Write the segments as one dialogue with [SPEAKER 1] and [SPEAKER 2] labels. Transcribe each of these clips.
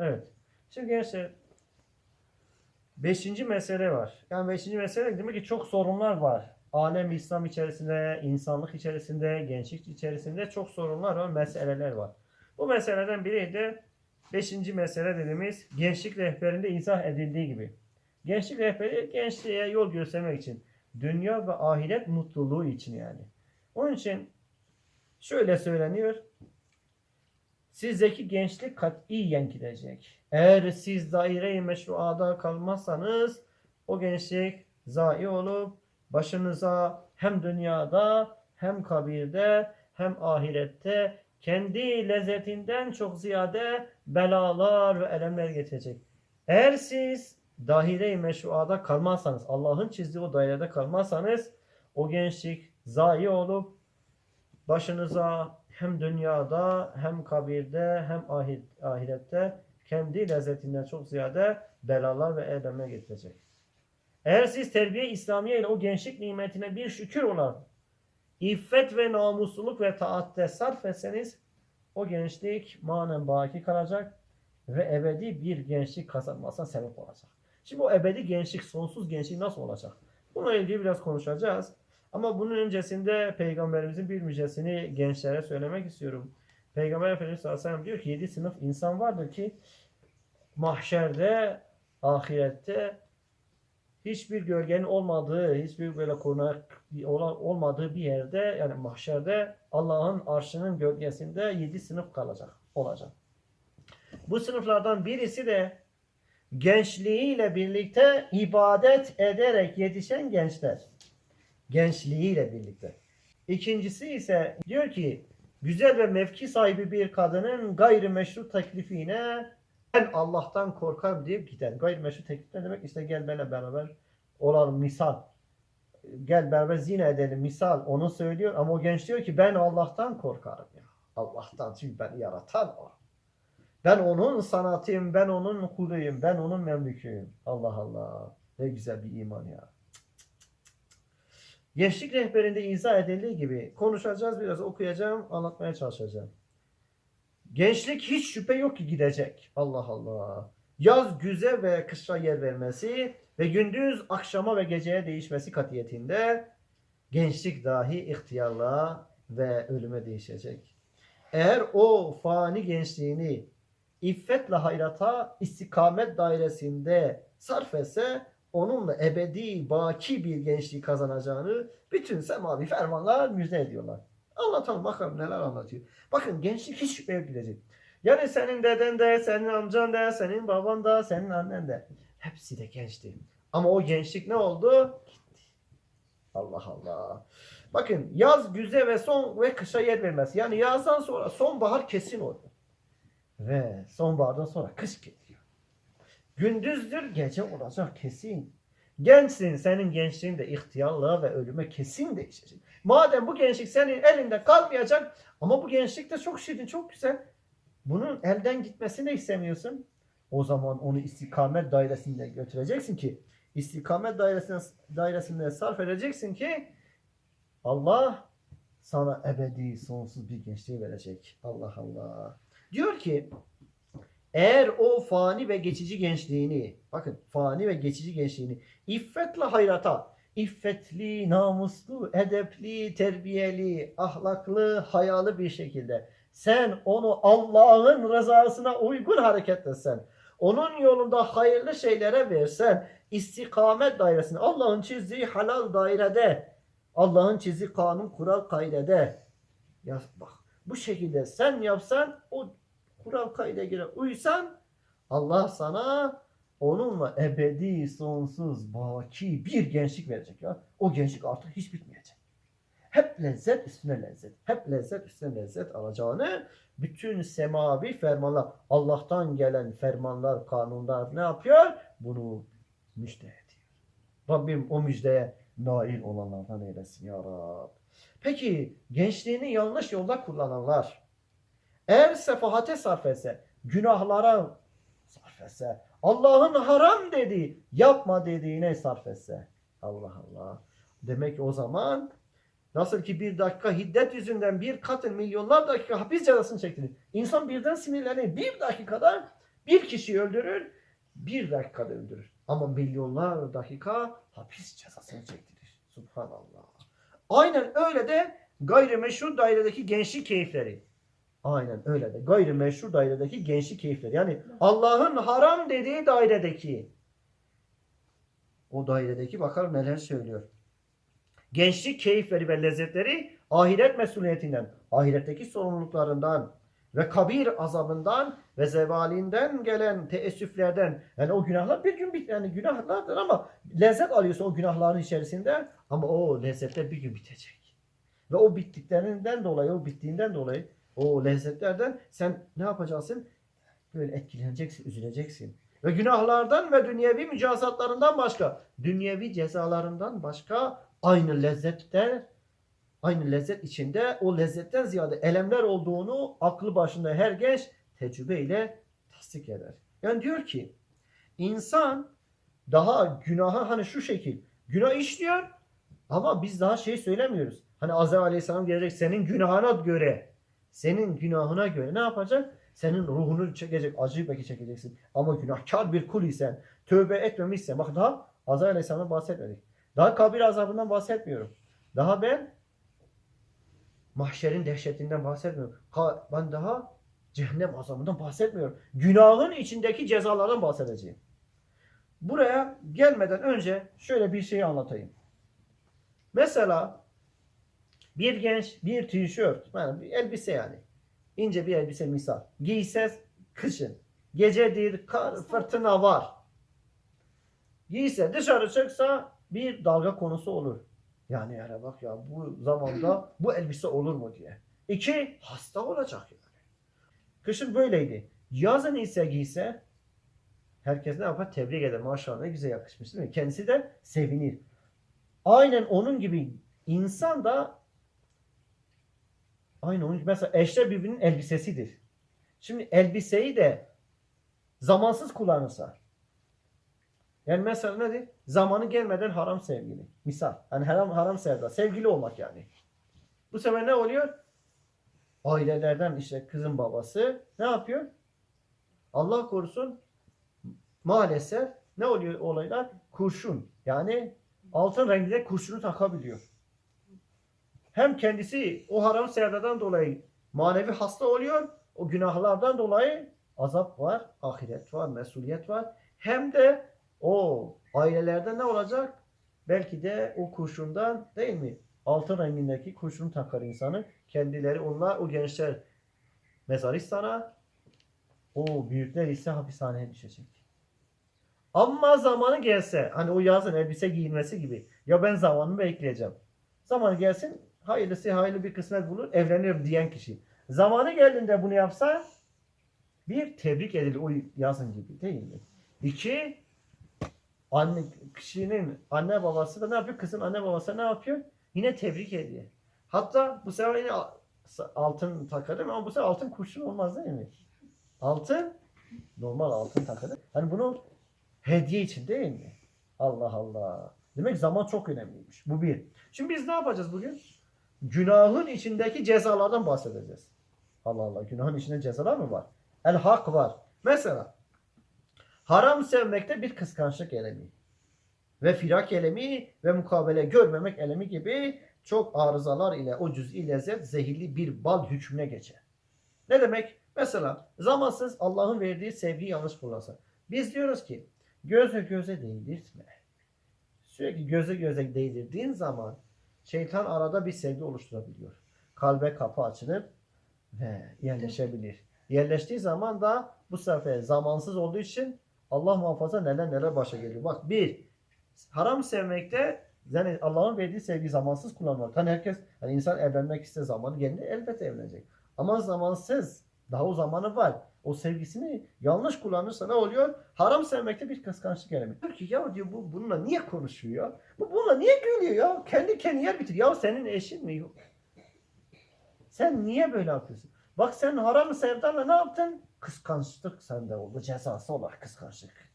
[SPEAKER 1] Evet. Şimdi gençler beşinci mesele var. Yani beşinci mesele demek ki çok sorunlar var. Alem İslam içerisinde, insanlık içerisinde, gençlik içerisinde çok sorunlar var, meseleler var. Bu meseleden biri de beşinci mesele dediğimiz gençlik rehberinde izah edildiği gibi. Gençlik rehberi gençliğe yol göstermek için. Dünya ve ahiret mutluluğu için yani. Onun için şöyle söyleniyor. Sizdeki gençlik katiyen gidecek. Eğer siz daire-i meşruada kalmazsanız o gençlik zayi olup başınıza hem dünyada hem kabirde hem ahirette kendi lezzetinden çok ziyade belalar ve elemler getirecek. Eğer siz daire-i meşruada kalmazsanız, Allah'ın çizdiği o dairede kalmazsanız o gençlik zayi olup başınıza hem dünyada hem kabirde hem ahir, ahirette kendi lezzetinden çok ziyade belalar ve elemler getirecek. Eğer siz terbiye İslamiye ile o gençlik nimetine bir şükür olan iffet ve namusluluk ve taatte sarf etseniz o gençlik manen baki kalacak ve ebedi bir gençlik kazanmasına sebep olacak. Şimdi o ebedi gençlik, sonsuz gençlik nasıl olacak? Bununla ilgili biraz konuşacağız. Ama bunun öncesinde Peygamberimizin bir müjdesini gençlere söylemek istiyorum. Peygamber Efendimiz sallallahu aleyhi ve sellem diyor ki 7 sınıf insan vardır ki mahşerde, ahirette hiçbir gölgenin olmadığı, hiçbir böyle konak olmadığı bir yerde yani mahşerde Allah'ın arşının gölgesinde 7 sınıf kalacak, olacak. Bu sınıflardan birisi de gençliğiyle birlikte ibadet ederek yetişen gençler. Gençliğiyle birlikte. İkincisi ise diyor ki güzel ve mevki sahibi bir kadının gayrimeşru teklifiyle ben Allah'tan korkarım deyip gider. Gayrimeşru teklif ne demek? İşte gel benimle beraber olalım misal. Gel beraber zina edelim misal. Onu söylüyor ama o genç diyor ki ben Allah'tan korkarım ya. Allah'tan çünkü beni yaratan o. Ben onun sanatıyım, ben onun kuluyum, ben onun memlüküyüm. Allah Allah. Ne güzel bir iman ya. Gençlik rehberinde izah edildiği gibi konuşacağız biraz okuyacağım, anlatmaya çalışacağım. Gençlik hiç şüphe yok ki gidecek. Allah Allah. Yaz güze ve kışa yer vermesi ve gündüz akşama ve geceye değişmesi katiyetinde gençlik dahi ihtiyarlığa ve ölüme değişecek. Eğer o fani gençliğini iffetle hayrata istikamet dairesinde sarf etse onunla ebedi baki bir gençliği kazanacağını bütün semavi fermanlar müjde ediyorlar. Anlatalım bakalım neler anlatıyor. Bakın gençlik hiç şüphe yok. Yani senin deden de, senin amcan da, senin baban da, senin annen de. Hepsi de gençti. Ama o gençlik ne oldu? Gitti. Allah Allah. Bakın yaz güze ve son ve kışa yer vermez. Yani yazdan sonra sonbahar kesin oldu. Ve sonbahardan sonra kış geliyor. Gündüzdür gece olacak kesin. Gençsin senin gençliğin de ihtiyarlığa ve ölüme kesin değişecek. Madem bu gençlik senin elinde kalmayacak ama bu gençlik de çok şirin çok güzel. Bunun elden gitmesini istemiyorsun. O zaman onu istikamet dairesinde götüreceksin ki istikamet dairesine, dairesinde sarf edeceksin ki Allah sana ebedi sonsuz bir gençliği verecek. Allah Allah. Diyor ki eğer o fani ve geçici gençliğini bakın fani ve geçici gençliğini iffetle hayrata iffetli, namuslu, edepli, terbiyeli, ahlaklı, hayalı bir şekilde sen onu Allah'ın rızasına uygun hareket etsen, onun yolunda hayırlı şeylere versen, istikamet dairesinde, Allah'ın çizdiği halal dairede, Allah'ın çizdiği kanun, kural, kaidede, ya bak bu şekilde sen yapsan, o kural kaideye göre uysan, Allah sana onunla ebedi, sonsuz, baki bir gençlik verecek ya. O gençlik artık hiç bitmeyecek. Hep lezzet üstüne lezzet. Hep lezzet üstüne lezzet alacağını bütün semavi fermanlar, Allah'tan gelen fermanlar, kanunlar ne yapıyor? Bunu müjde ediyor. Rabbim o müjdeye nail olanlardan eylesin ya Rab. Peki gençliğini yanlış yolda kullananlar eğer sefahate sarf etse, günahlara sarf etse, Allah'ın haram dediği, yapma dediğine sarf etse. Allah Allah. Demek o zaman nasıl ki bir dakika hiddet yüzünden bir katın milyonlar dakika hapis cezasını çektirir. İnsan birden sinirlenir. Bir dakikada Bir kişiyi öldürür, bir dakikada öldürür. Ama milyonlar dakika hapis cezasını çektirir. Subhanallah. Aynen öyle de gayrimeşru dairedeki gençlik keyifleri. Aynen öyle de gayrimeşru dairedeki gençlik keyifleri. Yani Allah'ın haram dediği dairedeki o dairedeki bakalım neler söylüyor. Gençlik keyifleri ve lezzetleri ahiret mesuliyetinden, ahiretteki sorumluluklarından ve kabir azabından ve zevalinden gelen teessüflerden yani o günahlar bir gün bit yani günahlardır ama lezzet alıyorsun o günahların içerisinde ama o lezzetler bir gün bitecek. Ve o bittiklerinden dolayı, o bittiğinden dolayı o lezzetlerden sen ne yapacaksın? Böyle etkileneceksin, üzüleceksin. Ve günahlardan ve dünyevi mücazatlarından başka, dünyevi cezalarından başka aynı lezzette, aynı lezzet içinde o lezzetten ziyade elemler olduğunu aklı başında her genç tecrübeyle tasdik eder. Yani diyor ki insan daha günaha hani şu şekil günah işliyor ama biz daha şey söylemiyoruz. Hani Azrail Aleyhisselam gelecek senin günahına göre senin günahına göre ne yapacak? Senin ruhunu çekecek, acıyı belki çekeceksin. Ama günahkar bir kul isen, tövbe etmemişsen, bak daha Azrail Aleyhisselam'dan bahsetmedik. Daha kabir azabından bahsetmiyorum. Daha ben mahşerin dehşetinden bahsetmiyorum. Ben daha cehennem azabından bahsetmiyorum. Günahın içindeki cezalardan bahsedeceğim. Buraya gelmeden önce şöyle bir şey anlatayım. Mesela bir genç bir tişört, yani bir elbise yani. ince bir elbise misal. Giyse kışın. Gecedir, kar, fırtına var. Giyse dışarı çıksa bir dalga konusu olur. Yani yani bak ya bu zamanda bu elbise olur mu diye. İki, hasta olacak yani. Kışın böyleydi. Yazın ise giyse herkes ne yapar? Tebrik eder. Maşallah ne güzel yakışmış değil mi? Kendisi de sevinir. Aynen onun gibi insan da aynı onun mesela eşler birbirinin elbisesidir. Şimdi elbiseyi de zamansız kullanırsa yani mesela nedir? Zamanı gelmeden haram sevgili. Misal. Hani haram, haram sevda. Sevgili olmak yani. Bu sefer ne oluyor? Ailelerden işte kızın babası ne yapıyor? Allah korusun maalesef ne oluyor olaylar? Kurşun. Yani altın renginde kurşunu takabiliyor. Hem kendisi o haram sevdadan dolayı manevi hasta oluyor. O günahlardan dolayı azap var, ahiret var, mesuliyet var. Hem de o ailelerde ne olacak? Belki de o kurşundan değil mi? Altın rengindeki kurşunu takar insanı. Kendileri onlar o gençler mezaristana o büyükler ise hapishaneye düşecek. Ama zamanı gelse hani o yazın elbise giyilmesi gibi ya ben zamanımı bekleyeceğim. Zamanı gelsin hayırlısı hayırlı bir kısmet bulur evlenirim diyen kişi. Zamanı geldiğinde bunu yapsa bir tebrik edilir o yazın gibi değil mi? İki anne kişinin anne babası da ne yapıyor? Kızın anne babası ne yapıyor? Yine tebrik ediyor. Hatta bu sefer yine altın takarım ama bu sefer altın kurşun olmaz değil mi? Altın normal altın takarım. Hani bunu hediye için değil mi? Allah Allah. Demek zaman çok önemliymiş. Bu bir. Şimdi biz ne yapacağız bugün? Günahın içindeki cezalardan bahsedeceğiz. Allah Allah. Günahın içinde cezalar mı var? El hak var. Mesela Haram sevmekte bir kıskançlık elemi ve firak elemi ve mukabele görmemek elemi gibi çok arızalar ile o cüz'i lezzet zehirli bir bal hükmüne geçer. Ne demek? Mesela zamansız Allah'ın verdiği sevgiyi yanlış kullansa. Biz diyoruz ki göze göze değdirtme. Sürekli göze göze değdirdiğin zaman şeytan arada bir sevgi oluşturabiliyor. Kalbe kapı açılır ve yerleşebilir. Yerleştiği zaman da bu sefer zamansız olduğu için Allah muhafaza neler neler başa geliyor. Bak bir, haram sevmekte yani Allah'ın verdiği sevgi zamansız kullanmak. Hani herkes, hani insan evlenmek iste zamanı gelince elbette evlenecek. Ama zamansız, daha o zamanı var. O sevgisini yanlış kullanırsa ne oluyor? Haram sevmekte bir kıskançlık elemi. Diyor ki ya diyor bu bununla niye konuşuyor? Bu bununla niye gülüyor ya? Kendi kendine yer bitir. Ya senin eşin mi yok? Sen niye böyle yapıyorsun? Bak sen haram sevdanla ne yaptın? Kıskançlık sende oldu. Cezası olarak kıskançlık.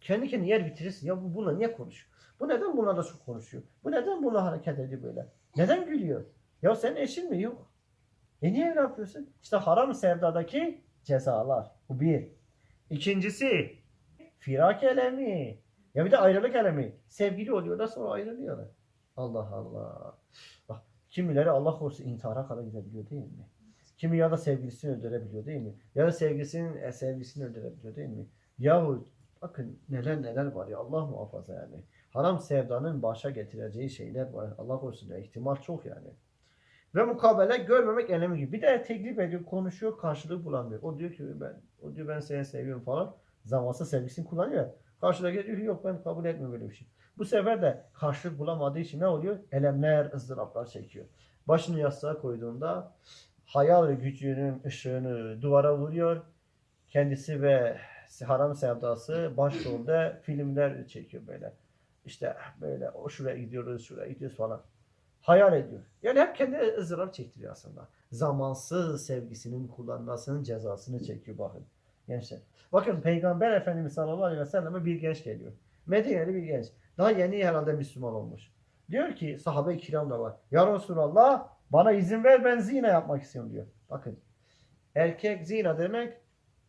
[SPEAKER 1] Kendi kendine yer bitirirsin. Ya bu bununla niye konuşuyor? Bu neden bunlarla çok konuşuyor? Bu neden bununla hareket ediyor böyle? Neden gülüyor? Ya senin eşin mi? Yok. E niye öyle yapıyorsun? İşte haram sevdadaki cezalar. Bu bir. İkincisi firak elemi. Ya bir de ayrılık elemi. Sevgili oluyorlar sonra ayrılıyorlar. Allah Allah. Bak kimileri Allah korusun intihara kadar gidebiliyor değil mi? Kimi ya da sevgilisini öldürebiliyor değil mi? Ya da sevgilisinin e, sevgilisini öldürebiliyor değil mi? Yahu bakın neler neler var ya Allah muhafaza yani. Haram sevdanın başa getireceği şeyler var. Allah korusun ya, ihtimal çok yani. Ve mukabele görmemek elemi gibi. Bir de teklif ediyor, konuşuyor, karşılık bulamıyor. O diyor ki ben, o diyor ben seni seviyorum falan. Zamansız sevgisini kullanıyor. Karşıdaki diyor yok ben kabul etmiyorum böyle bir şey. Bu sefer de karşılık bulamadığı için ne oluyor? Elemler, ızdıraplar çekiyor. Başını yastığa koyduğunda hayal gücünün ışığını duvara vuruyor. Kendisi ve haram sevdası başrolde filmler çekiyor böyle. İşte böyle o şuraya gidiyoruz, şuraya gidiyoruz falan. Hayal ediyor. Yani hep kendi ızdırap çektiriyor aslında. Zamansız sevgisinin kullanmasının cezasını çekiyor bakın. Gençler. Bakın Peygamber Efendimiz sallallahu aleyhi ve selleme bir genç geliyor. Medine'li bir genç. Daha yeni herhalde Müslüman olmuş. Diyor ki sahabe-i kiram da var. Ya Resulallah bana izin ver ben zina yapmak istiyorum diyor. Bakın erkek zina demek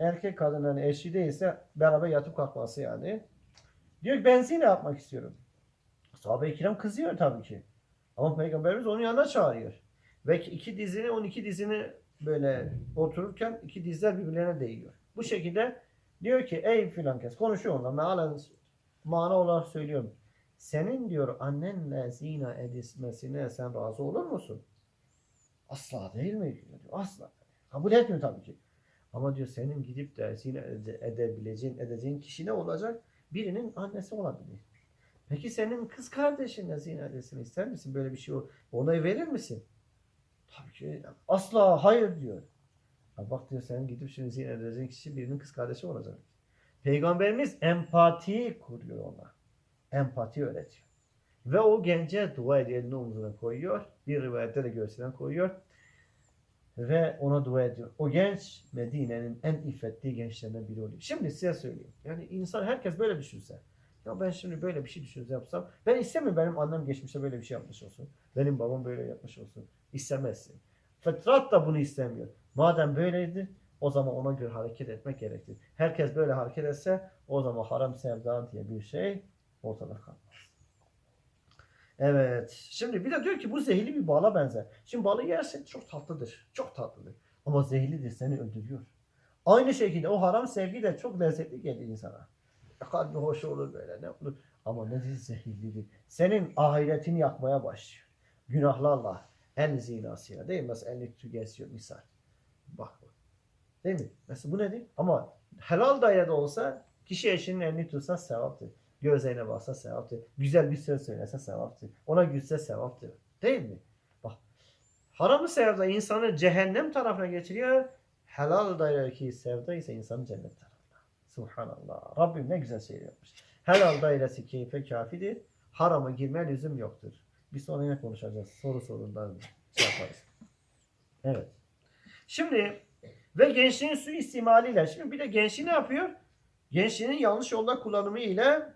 [SPEAKER 1] erkek kadının eşi değilse beraber yatıp kalkması yani. Diyor ki ben zina yapmak istiyorum. Sahabe-i kiram kızıyor tabii ki. Ama Peygamberimiz onun yanına çağırıyor. Ve iki dizini, 12 dizini böyle otururken iki dizler birbirlerine değiyor. Bu şekilde diyor ki ey filan kes konuşuyor onunla mealen mana olarak söylüyorum. Senin diyor annenle zina edilmesine sen razı olur musun? Asla değil mi? diyor. Asla. Kabul etmiyor tabii ki. Ama diyor senin gidip de zina ede- edebileceğin, edeceğin kişi ne olacak? Birinin annesi olabilir. Peki senin kız kardeşinle zina etmesini ister misin? Böyle bir şey onay verir misin? Tabii ki asla hayır diyor. Ha bak diyor sen gidip şimdi zina edeceğin kişi birinin kız kardeşi olacak. Peygamberimiz empati kuruyor ona. Empati öğretiyor. Ve o gence dua elini omzuna koyuyor. Bir rivayette de göğsüne koyuyor. Ve ona dua ediyor. O genç Medine'nin en iffetli gençlerinden biri oluyor. Şimdi size söyleyeyim. Yani insan herkes böyle düşünse. Ya ben şimdi böyle bir şey düşünse yapsam. Ben istemiyorum benim annem geçmişte böyle bir şey yapmış olsun. Benim babam böyle yapmış olsun. İstemezsin. Fıtrat da bunu istemiyor. Madem böyleydi o zaman ona göre hareket etmek gerekir. Herkes böyle hareket etse o zaman haram sevda diye bir şey ortada kalmaz. Evet. Şimdi bir de diyor ki bu zehirli bir bala benzer. Şimdi balı yersin çok tatlıdır. Çok tatlıdır. Ama zehirlidir seni öldürüyor. Aynı şekilde o haram sevgi de çok lezzetli gelir insana. Kalbi hoş olur böyle ne olur. Ama nedir zehirlidir. Senin ahiretini yakmaya başlıyor. Günahlarla. El zinasıyla değil mi? Mesela elini tükesiyor misal. Bak bak. Değil mi? Mesela bu nedir? Ama helal dairede olsa kişi eşinin elini tutsa sevaptır. Gözlerine baksa sevaptır. Güzel bir söz söylese sevaptır. Ona gülse sevaptır. Değil mi? Bak. Haramı sevda insanı cehennem tarafına geçiriyor. Helal dairedeki sevda ise insanı cennet tarafına. Subhanallah. Rabbim ne güzel yapmış. Helal dairesi keyfe kafidir. Harama girmeye lüzum yoktur. Biz sonra yine konuşacağız. Soru sorundan şey yaparız. Evet. Şimdi ve gençliğin su istimaliyle. Şimdi bir de gençliği ne yapıyor? Gençliğin yanlış yolda kullanımı ile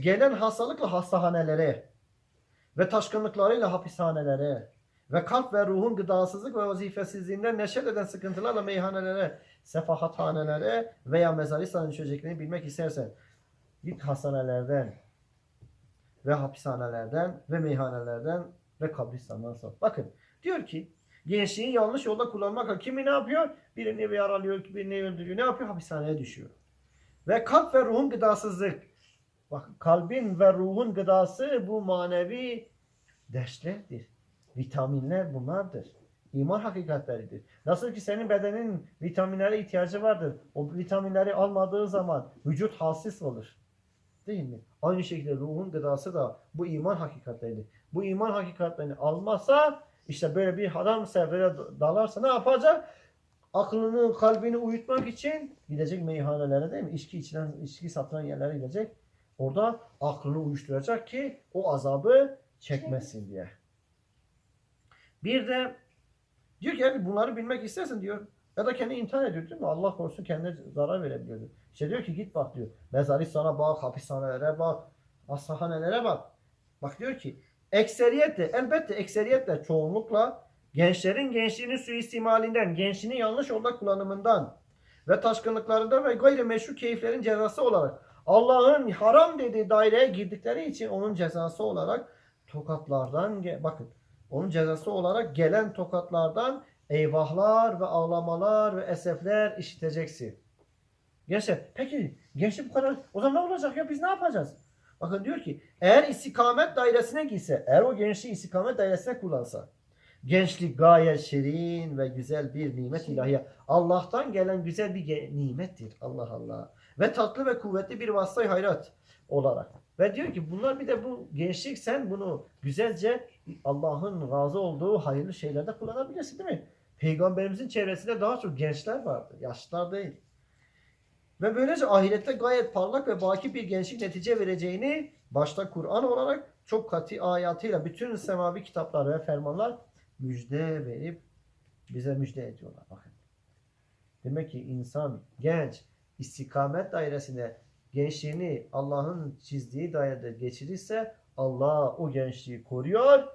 [SPEAKER 1] gelen hastalıkla hastahanelere ve taşkınlıklarıyla hapishanelere ve kalp ve ruhun gıdasızlık ve vazifesizliğinden neşet eden sıkıntılarla meyhanelere, sefahathanelere veya mezaristana düşeceklerini bilmek istersen git hastanelerden ve hapishanelerden ve meyhanelerden ve kabristandan sor. Bakın diyor ki gençliği yanlış yolda kullanmak kimi ne yapıyor? Birini yaralıyor, birini öldürüyor. Ne yapıyor? Hapishaneye düşüyor. Ve kalp ve ruhun gıdasızlık. Bak kalbin ve ruhun gıdası bu manevi derslerdir. Vitaminler bunlardır. İman hakikatleridir. Nasıl ki senin bedenin vitaminlere ihtiyacı vardır. O vitaminleri almadığı zaman vücut halsiz olur. Değil mi? Aynı şekilde ruhun gıdası da bu iman hakikatleridir. Bu iman hakikatlerini almazsa işte böyle bir haram sevdaya dalarsa ne yapacak? Aklını, kalbini uyutmak için gidecek meyhanelere değil mi? İçki içilen, içki satılan yerlere gidecek. Orada aklını uyuşturacak ki o azabı çekmesin diye. Bir de diyor ki yani bunları bilmek istersen diyor ya da kendi imtihan ediyor değil mi? Allah korusun kendine zarar verebiliyordu. İşte diyor ki git bak diyor. Mezaristana bak, hapishanelere bak, hastahanelere bak. Bak diyor ki ekseriyetle elbette ekseriyetle çoğunlukla gençlerin gençliğinin suistimalinden, gençliğinin yanlış yolda kullanımından ve taşkınlıklarında ve gayrimeşru keyiflerin cezası olarak Allah'ın haram dediği daireye girdikleri için onun cezası olarak tokatlardan bakın onun cezası olarak gelen tokatlardan eyvahlar ve ağlamalar ve esefler işiteceksin. Gençler peki gençlik bu kadar o zaman ne olacak ya biz ne yapacağız? Bakın diyor ki eğer istikamet dairesine girse eğer o gençliği istikamet dairesine kullansa gençlik gayet şirin ve güzel bir nimet ilahiye. Allah'tan gelen güzel bir nimettir. Allah Allah. Ve tatlı ve kuvvetli bir vasıtayı hayrat olarak. Ve diyor ki bunlar bir de bu gençlik sen bunu güzelce Allah'ın razı olduğu hayırlı şeylerde kullanabilirsin değil mi? Peygamberimizin çevresinde daha çok gençler vardı. Yaşlılar değil. Ve böylece ahirette gayet parlak ve baki bir gençlik netice vereceğini başta Kur'an olarak çok katı ayatıyla bütün semavi kitaplar ve fermanlar müjde verip bize müjde ediyorlar. Bakın. Demek ki insan genç istikamet dairesine gençliğini Allah'ın çizdiği dairede geçirirse Allah o gençliği koruyor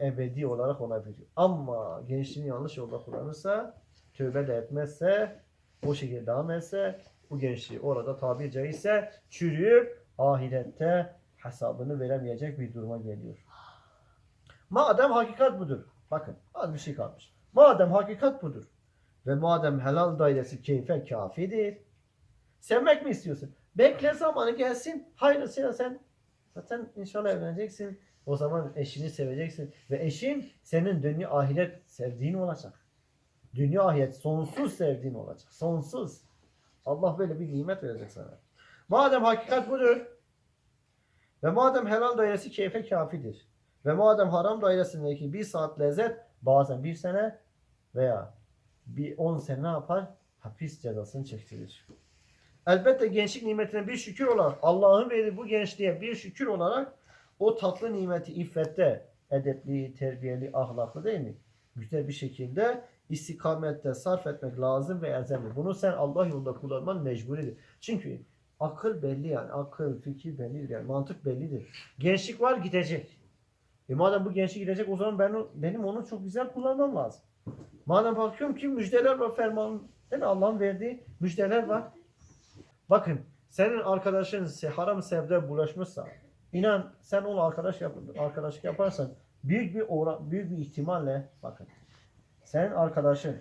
[SPEAKER 1] ebedi olarak ona veriyor. Ama gençliğini yanlış yolda kullanırsa tövbe de etmezse o şekilde devam etse bu gençliği orada tabiri caizse çürüyüp ahirette hesabını veremeyecek bir duruma geliyor. Madem hakikat budur. Bakın az bir şey kalmış. Madem hakikat budur ve madem helal dairesi keyfe kafidir. Sevmek mi istiyorsun? Bekle zamanı gelsin. Hayırlısıyla sen zaten inşallah evleneceksin. O zaman eşini seveceksin. Ve eşin senin dünya ahiret sevdiğin olacak. Dünya ahiret sonsuz sevdiğin olacak. Sonsuz. Allah böyle bir nimet verecek sana. Madem hakikat budur ve madem helal dairesi keyfe kafidir ve madem haram dairesindeki bir saat lezzet bazen bir sene veya bir on sene ne yapar? Hapis cezasını çektirir. Elbette gençlik nimetine bir şükür olarak Allah'ın verdiği bu gençliğe bir şükür olarak o tatlı nimeti iffette edepli, terbiyeli, ahlaklı değil mi? Güzel bir şekilde istikamette sarf etmek lazım ve elzemli. Bunu sen Allah yolunda kullanman mecburidir. Çünkü akıl belli yani. Akıl, fikir bellidir yani. Mantık bellidir. Gençlik var gidecek. E madem bu gençlik gidecek o zaman ben benim onu çok güzel kullanmam lazım. Madem bakıyorum ki müjdeler var ferman değil mi? Allah'ın verdiği müjdeler var. Bakın senin arkadaşın haram sevde bulaşmışsa inan sen onu arkadaş yap arkadaşlık yaparsan büyük bir oran, büyük bir ihtimalle bakın senin arkadaşın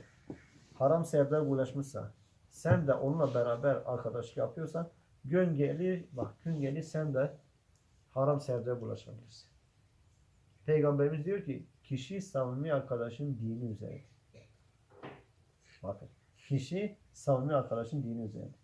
[SPEAKER 1] haram sevde bulaşmışsa sen de onunla beraber arkadaşlık yapıyorsan gün gelir bak gün gelir sen de haram sevde bulaşabilirsin. Peygamberimiz diyor ki kişi samimi arkadaşın dini üzeridir. Bakın kişi samimi arkadaşın dini üzeridir.